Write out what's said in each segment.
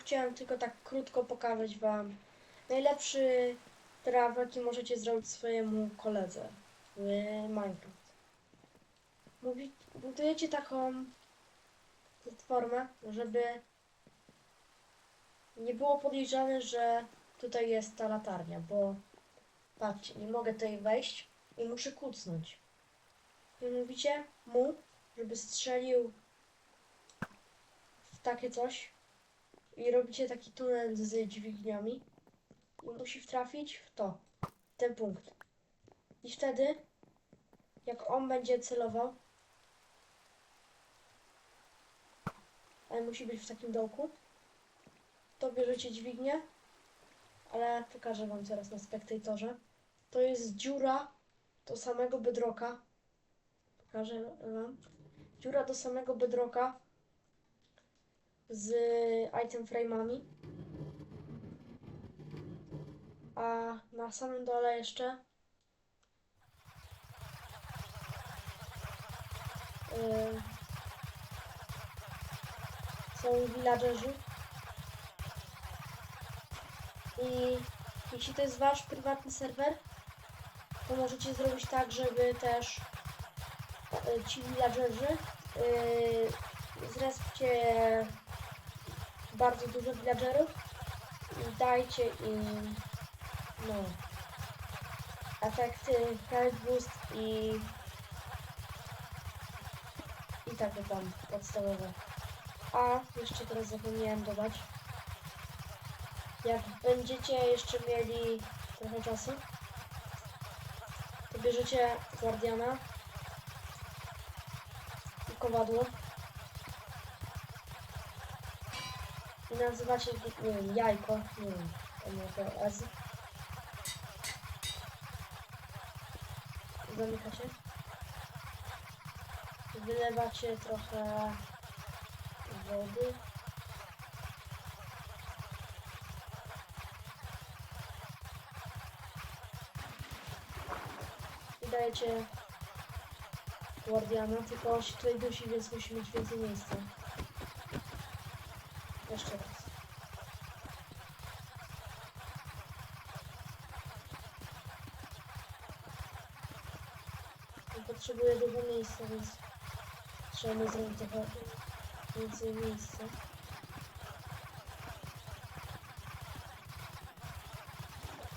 chciałem tylko tak krótko pokazać wam najlepszy trap, jaki możecie zrobić swojemu koledze w Minecraft. Mówi, budujecie taką platformę, żeby nie było podejrzane, że tutaj jest ta latarnia, bo patrzcie, nie mogę tutaj wejść i muszę kucnąć. Mówicie mu, żeby strzelił w takie coś i robicie taki tunel z dźwigniami i musi trafić w to, ten punkt. I wtedy, jak on będzie celował, ale musi być w takim dołku, to bierzecie dźwignię, ale pokażę wam teraz na spektatorze. To jest dziura do samego bedroka. Pokażę wam. Dziura do samego bedroka z item frame'ami. A na samym dole jeszcze yy, są villagerzy. I jeśli to jest wasz prywatny serwer, to możecie zrobić tak, żeby też e, ci villagerzy yy, bardzo dużo villagerów dajcie im no efekty health boost i i takie tam podstawowe. A jeszcze teraz zapomniałem dodać. Jak będziecie jeszcze mieli trochę czasu, to bierzecie Guardiana i kowadło i nazywacie, go- nie wiem, jajko, nie wiem, to może S. Zamykacie. Wylewacie trochę wody. I dajecie Guardiana, tylko się tutaj dusi, więc musi mieć więcej miejsca. Jeszcze raz. On potrzebuje dużo miejsca, więc trzeba mu zrobić trochę więcej miejsca.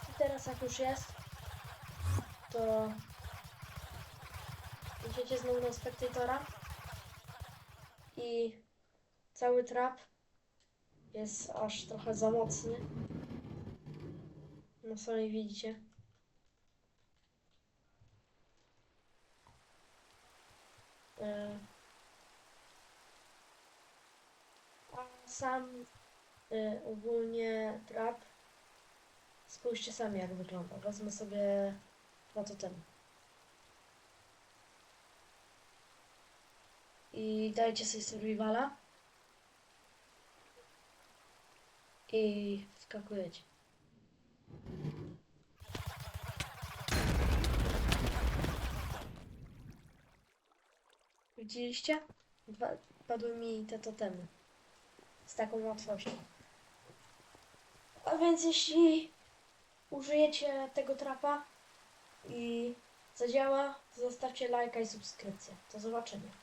I teraz jak już jest, to idziecie znowu na spektatora i cały trap jest aż trochę za mocny. No sami widzicie. E, A sam e, ogólnie trap spójrzcie sami jak wygląda. Wezmę sobie dwa totemy. I dajcie sobie survivala. I wskakujecie. Widzieliście? Dwa, padły mi te totemy. Z taką łatwością. A więc jeśli użyjecie tego trapa i zadziała, zostawcie lajka i subskrypcję. Do zobaczenia.